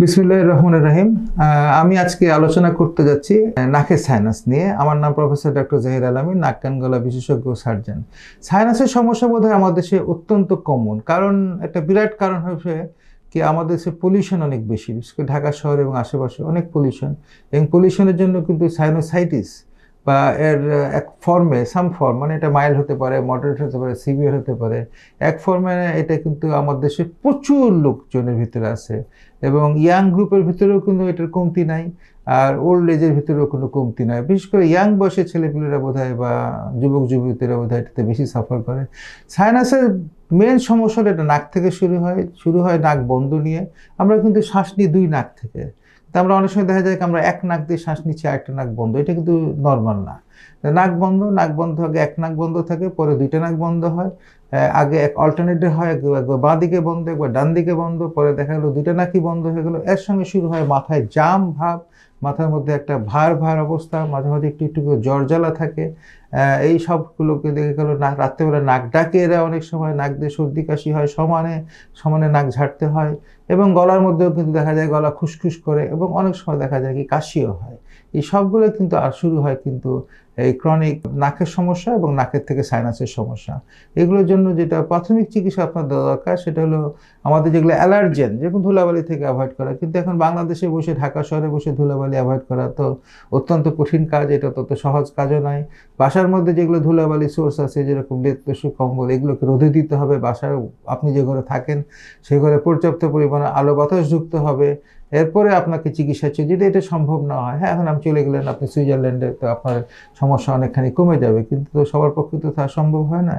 বিসমুল্লাহ রহমান রাহিম। আমি আজকে আলোচনা করতে যাচ্ছি নাকের সাইনাস নিয়ে। আমার নাম প্রফেসর ডক্টর জাহির আলমী নাক, কান, গলা বিশেষজ্ঞ সার্জন। সাইনাসের সমস্যা বোধহয় আমাদের দেশে অত্যন্ত কমন কারণ, একটা বিরাট কারণ হচ্ছে কি, আমাদের দেশে পলিউশন অনেক বেশি। বিশেষ করে ঢাকা শহর এবং আশেপাশে অনেক পলিউশন এবং পলিউশনের জন্য কিন্তু সাইনোসাইটিস বা এর এক ফর্মে সাম ফর্ম মানে এটা মাইল্ড হতে পারে মডারেট হতে পারে সিভিয়ার হতে পারে, এক ফর্মে এটা কিন্তু আমাদের দেশে প্রচুর লোকজনের ভিতরে আছে এবং ইয়াং গ্রুপের ভিতরেও কিন্তু এটার কমতি নাই আর ওল্ড এজের ভিতরেও কোনো কমতি নাই। বিশেষ করে ইয়াং বয়সের ছেলেপিলেরা বোধ বা যুবক যুবতীরা বোধ এটাতে বেশি সাফার করে। সাইনাসের মেন সমস্যাটা এটা নাক থেকে শুরু হয় শুরু হয় নাক বন্ধ নিয়ে। আমরা কিন্তু শ্বাস নিই দুই নাক থেকে। তা আমরা অনেক সময় দেখা যায় আমরা এক নাক দিয়ে শ্বাস নিচ্ছি, আরেকটা নাক বন্ধ। এটা কিন্তু নর্মাল না। নাক বন্ধ নাক বন্ধ আগে এক নাক বন্ধ থাকে, পরে দুইটা নাক বন্ধ হয়। আগে এক অল্টারনেটিভ হয়, একবার বাঁ দিকে বন্ধ, একবার ডান দিকে বন্ধ, পরে দেখা গেলো দুইটা নাকি বন্ধ হয়ে গেলো। এর সঙ্গে শুরু হয় মাথায় জাম ভাব, মাথার মধ্যে একটা ভার ভার অবস্থা, মাঝে মাঝে একটু একটু করে জ্বর জ্বালা থাকে। এই সবগুলোকে দেখে গেলো না, রাত্রেবেলা নাক ডাকে এরা অনেক সময়, নাক দিয়ে সর্দি কাশি হয় সমানে সমানে নাক ঝাড়তে হয় এবং গলার মধ্যেও কিন্তু দেখা যায় গলা খুসখুস করে এবং অনেক সময় দেখা যায় কি কাশিও হয়। এই সবগুলো কিন্তু আর শুরু হয় কিন্তু এই ক্রনিক নাকের সমস্যা এবং নাকের থেকে সাইনাসের সমস্যা। এগুলোর জন্য যেটা প্রাথমিক চিকিৎসা আপনার দেওয়া দরকার সেটা হলো আমাদের যেগুলো অ্যালার্জেন যেরকম ধুলাবালি থেকে অ্যাভয়েড করা। কিন্তু এখন বাংলাদেশে বসে, ঢাকা শহরে বসে ধুলাবালি অ্যাভয়েড করা তো অত্যন্ত কঠিন কাজ, এটা তত সহজ কাজও নয়। বাসার মধ্যে যেগুলো ধুলাবালি সোর্স আছে, যেরকম লেতসু কম্বল, এগুলোকে রোদে দিতে হবে। বাসার আপনি যে ঘরে থাকেন সেই ঘরে পর্যাপ্ত পরিমাণে আলো বাতাস যুক্ত হবে। এরপরে আপনাকে চিকিৎসা চলছে যদি এটা সম্ভব না হয় হ্যাঁ এখন আপনি চলে গেলেন, আপনি সুইজারল্যান্ডে, তো আপনার সমস্যা অনেকখানি কমে যাবে, কিন্তু তো সবার পক্ষে তো তা সম্ভব হয় না।